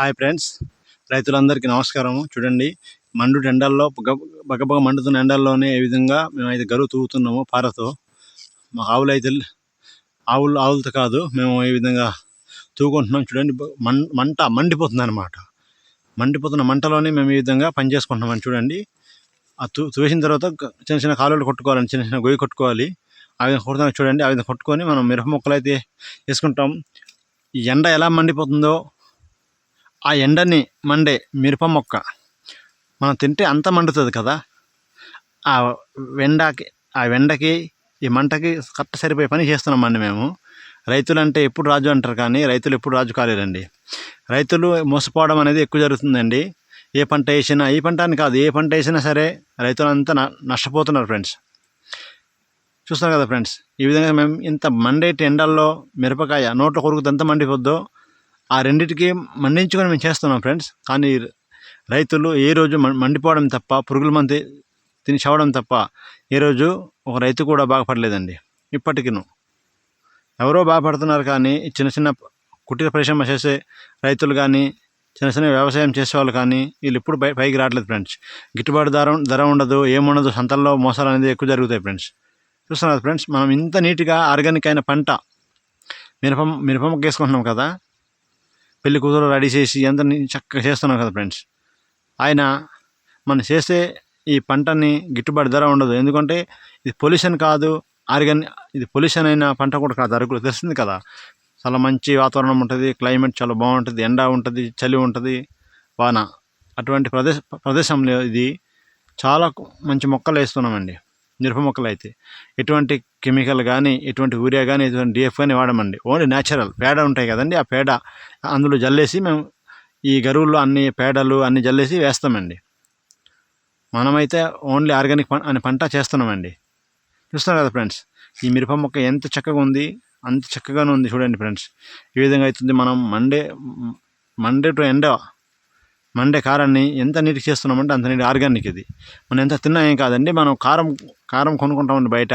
Hi friends. రైతులందరికీ నమస్కారము. చూడండి మండు ఎండల్లో బగబగ మండుతున్న ఎండల్లోనే ఏ విధంగా మేమైతే గరువు తూగుతున్నామో పారతో. మా ఆవులు అయితే ఆవులు ఆవులతో కాదు మేము ఈ విధంగా తూగుకుంటున్నాం. చూడండి మం మంట మండిపోతుంది అనమాట మండిపోతున్న మంటలోనే మేము ఈ విధంగా పని చేసుకుంటున్నామని చూడండి. ఆ తూ తూసిన తర్వాత చిన్న చిన్న కాలువలు కొట్టుకోవాలని చిన్న చిన్న గొయ్యి కొట్టుకోవాలి. ఆ విధంగా కొడుతున్నాం చూడండి ఆ విధంగా కొట్టుకొని మనం మిరప మొక్కలు అయితే వేసుకుంటాం. ఈ ఎండ ఎలా మండిపోతుందో ఆ ఎండని మండే మిరప మొక్క. మనం తింటే అంత మండుతుంది కదా. ఆ వెండకి ఆ వెండకి ఈ మంటకి కరెక్ట్ సరిపోయే పని చేస్తున్నామండి మేము. రైతులు అంటే ఎప్పుడు రాజు అంటారు కానీ రైతులు ఎప్పుడు రాజు కాలేరండి. రైతులు మోసపోవడం అనేది ఎక్కువ జరుగుతుందండి. ఏ పంట వేసినా ఈ పంట అని కాదు ఏ పంట వేసినా సరే రైతులంతా న- నష్టపోతున్నారు ఫ్రెండ్స్. చూస్తున్నారు కదా ఫ్రెండ్స్ ఈ విధంగా మేము ఇంత మండేటి ఎండల్లో మిరపకాయ నోట్లో కొరుకుతుంది ఎంత మండిపోద్దో ఆ రెండింటికి మండించుకొని మేము చేస్తున్నాం ఫ్రెండ్స్. కానీ రైతులు ఏ రోజు మండిపోవడం తప్ప పురుగుల మంది తిని చావడం తప్ప ఏ రోజు ఒక రైతు కూడా బాగుపడలేదండి. ఇప్పటికిను. ఎవరో బాగుపడుతున్నారు కానీ చిన్న చిన్న కుటీర పరిశ్రమ చేసే రైతులు కానీ చిన్న చిన్న వ్యవసాయం చేసేవాళ్ళు కానీ వీళ్ళు ఇప్పుడు పై పైకి రావట్లేదు ఫ్రెండ్స్. గిట్టుబాటు ధర ధర ఉండదు ఏముండదు సంతల్లో మోసాలు అనేది ఎక్కువ జరుగుతాయి ఫ్రెండ్స్. చూస్తున్నారు ఫ్రెండ్స్ మనం ఇంత నీట్గా ఆర్గానిక్ అయిన పంట మిరప మిరప మొక్క వేసుకుంటున్నాం కదా పెళ్ళి కూతురు రెడీ చేసి ఎంత చక్కగా చేస్తున్నాం కదా ఫ్రెండ్స్. ఆయన మనం చేసే ఈ పంటని గిట్టుబాటు ధర ఉండదు. ఎందుకంటే ఇది పొల్యూషన్ కాదు ఆర్గాని ఇది పొల్యూషన్ అయిన పంట కూడా కాదు అరకులు తెలుస్తుంది కదా. చాలా మంచి వాతావరణం ఉంటుంది క్లైమేట్ చాలా బాగుంటుంది ఎండ ఉంటుంది చలి ఉంటుంది వాన. అటువంటి ప్రదేశ ప్రదేశంలో ఇది చాలా మంచి మొక్కలు వేస్తున్నామండి. మిరప మొక్కలు అయితే ఎటువంటి కెమికల్ కానీ ఎటువంటి యూరియా కానీ ఎటువంటి డిఎఫ్ కానీ వాడమండి. Only natural. పేడ ఉంటాయి కదండి ఆ పేడ అందులో జల్లేసి మేము ఈ గరువుల్లో అన్ని పేడలు అన్ని జల్లేసి వేస్తామండి. మనమైతే ఓన్లీ ఆర్గానిక్ అనే పంట చేస్తున్నామండి. చూస్తున్నారు కదా ఫ్రెండ్స్ ఈ మిరప మొక్క ఎంత చక్కగా ఉంది అంత చక్కగానే ఉంది చూడండి ఫ్రెండ్స్. ఈ విధంగా అవుతుంది మనం మండే మండే టు ఎండ మండే కారాన్ని ఎంత నీటికి చేస్తున్నామంటే అంత నీటి ఆర్గానిక్ ఇది. మనం ఎంత తిన్నా ఏం కాదండి మనం కారం కారం కొనుక్కుంటామండి బయట.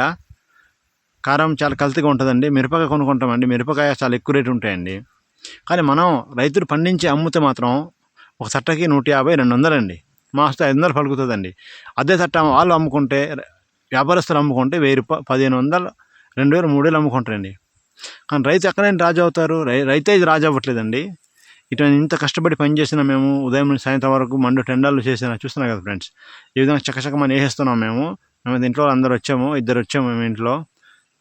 కారం చాలా కల్తీగా ఉంటుందండి మిరపకాయ కొనుక్కుంటామండి మిరపకాయ చాలా ఎక్కువ రేటు ఉంటాయండి. కానీ మనం రైతులు పండించి అమ్మితే మాత్రం ఒక చట్టకి నూట యాభై రెండు వందలండి. మా ఐదు వందలు పలుకుతుందండి. అదే చట్ట వాళ్ళు అమ్ముకుంటే వ్యాపారస్తులు అమ్ముకుంటే వెయ్యి రూపాయలు పదిహేను వందలు రెండు వేలు మూడు వేలు అమ్ముకుంటారండి. కానీ రైతు ఎక్కడైనా రాజు అవుతారు రై రైతే ఇది రాజు అవ్వట్లేదండి. ఇటువంటి ఇంత కష్టపడి పని చేసిన మేము ఉదయం నుంచి సాయంత్రం వరకు మండు టెండాలు చేసిన చూస్తున్నాం కదా ఫ్రెండ్స్ ఈ విధంగా చక్కచక్కమని వేసేస్తున్నాం మేము. మేము ఇంట్లో అందరూ వచ్చాము ఇద్దరు వచ్చాము మేము ఇంట్లో.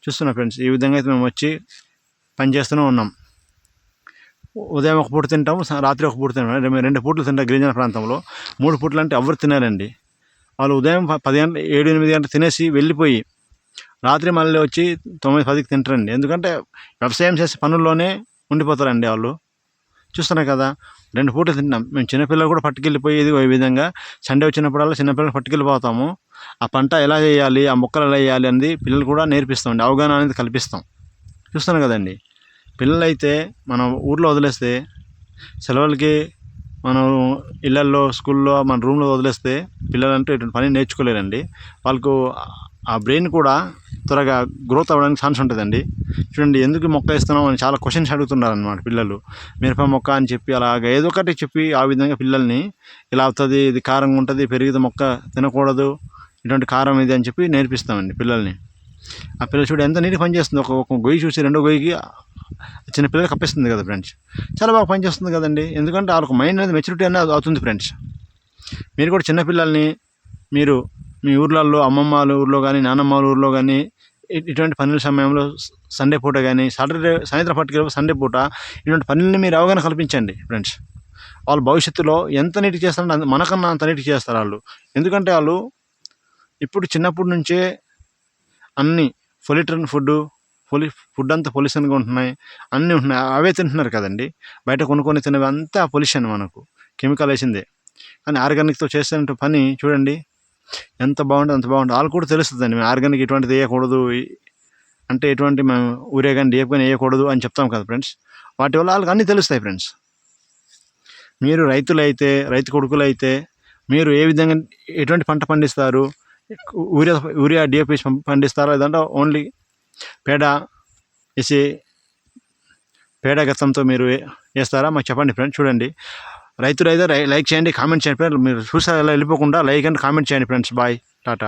చూస్తున్నాం ఫ్రెండ్స్ ఈ విధంగా అయితే మేము వచ్చి పని చేస్తూనే ఉన్నాం. ఉదయం ఒక పూట తింటాము రాత్రి ఒక పూట తింటాం రెండు- రెండు పూటలు తింటాం గిరిజన ప్రాంతంలో మూడు పూటలు అంటే ఎవరు తినారండి. వాళ్ళు ఉదయం పది గంటల ఏడు ఎనిమిది గంటలు తినేసి వెళ్ళిపోయి రాత్రి మళ్ళీ వచ్చి తొమ్మిది పదికి తింటారండి. ఎందుకంటే వ్యవసాయం చేసే పనుల్లోనే ఉండిపోతారండి వాళ్ళు. చూస్తున్నాం కదా రెండు పూటలు తింటాం మేము చిన్నపిల్లలు కూడా పట్టుకెళ్ళిపోయేది ఇది ఈ విధంగా సండే వచ్చినప్పుడల్లా చిన్నపిల్లలు పట్టుకెళ్ళిపోతాము. ఆ పంట ఎలా చేయాలి ఆ మొక్కలు ఎలా వేయాలి అనేది పిల్లలు కూడా నేర్పిస్తామండి. అవగాహన అనేది కల్పిస్తాం. చూస్తున్నాం కదండి పిల్లలైతే మనం ఊర్లో వదిలేస్తే సెలవులకి మనం ఇళ్ళల్లో స్కూల్లో మన రూమ్లో వదిలేస్తే పిల్లలంటూ ఇటువంటి పని నేర్చుకోలేరండి. వాళ్ళకు ఆ బ్రెయిన్ కూడా త్వరగా గ్రోత్ అవ్వడానికి ఛాన్స్ ఉంటుందండి. చూడండి ఎందుకు మొక్క ఇస్తున్నాం అని చాలా క్వశ్చన్స్ అడుగుతున్నారు అనమాట పిల్లలు. మిరప మొక్క అని చెప్పి అలాగ ఏదో ఒకటి చెప్పి ఆ విధంగా పిల్లల్ని ఇలా అవుతుంది ఇది కారంగా ఉంటుంది పెరిగితే మొక్క తినకూడదు ఇటువంటి కారం ఇది అని చెప్పి నేర్పిస్తామండి పిల్లల్ని. ఆ పిల్లలు చూడు ఎంత నీటి పనిచేస్తుంది. ఒక ఒక గొయ్యి చూసి రెండో గొయ్యికి చిన్న పిల్లలు కప్పిస్తుంది కదా ఫ్రెండ్స్. చాలా బాగా పనిచేస్తుంది కదండి. ఎందుకంటే వాళ్ళకి మైండ్ అనేది మెచ్యూరిటీ అనేది అవుతుంది ఫ్రెండ్స్. మీరు కూడా చిన్నపిల్లల్ని మీరు మీ ఊర్లలో అమ్మమ్మల ఊర్లో కానీ నానమ్మల ఊర్లో కానీ ఇటువంటి పనుల సమయంలో సండే పూట కానీ సాటర్డే సాయంత్రం పట్టుకెళ్ళి సండే పూట ఇటువంటి పనుల్ని మీరు అవగాహన కల్పించండి ఫ్రెండ్స్. వాళ్ళు భవిష్యత్తులో ఎంత నీటి చేస్తారంటే అంత- మనకన్నా అంత నీటి చేస్తారు వాళ్ళు. ఎందుకంటే వాళ్ళు ఇప్పుడు చిన్నప్పటి నుంచే అన్ని పొలిటన్ ఫుడ్ పొలి ఫుడ్ అంతా పొల్యూషన్గా ఉంటున్నాయి అన్నీ ఉంటున్నాయి అవే తింటున్నారు కదండి. బయట కొనుక్కొని తినేవి అంతా పొల్యూషన్ మనకు కెమికల్ వేసిందే. కానీ ఆర్గానిక్తో చేసే పని చూడండి ఎంత బాగుంటుంది అంత బాగుంటుంది వాళ్ళు కూడా తెలుస్తుందండి. మేము ఆర్గానిక్ ఇటువంటిది వేయకూడదు. అంటే ఎటువంటి మేము ఊరే కానీ డేపు కానీ వేయకూడదు అని చెప్తాం కదా ఫ్రెండ్స్. వాటి వల్ల వాళ్ళకి అన్నీ తెలుస్తాయి ఫ్రెండ్స్. మీరు రైతులైతే రైతు కొడుకులు అయితే మీరు ఏ విధంగా ఎటువంటి పంట పండిస్తారు? యూరియా యూరియా డిఏపి పండిస్తారా? లేదంటే ఓన్లీ పేడ వేసి పేడ గతంతో మీరు వేస్తారా? మాకు చెప్పండి ఫ్రెండ్స్ చూడండి. రైతులు అయితే లైక్ చేయండి కామెంట్ చేయండి. ఫ్రెండ్స్ మీరు అలా వెళ్ళిపోకుండా లైక్ అండ్ కామెంట్ చేయండి ఫ్రెండ్స్ బాయ్ టాటా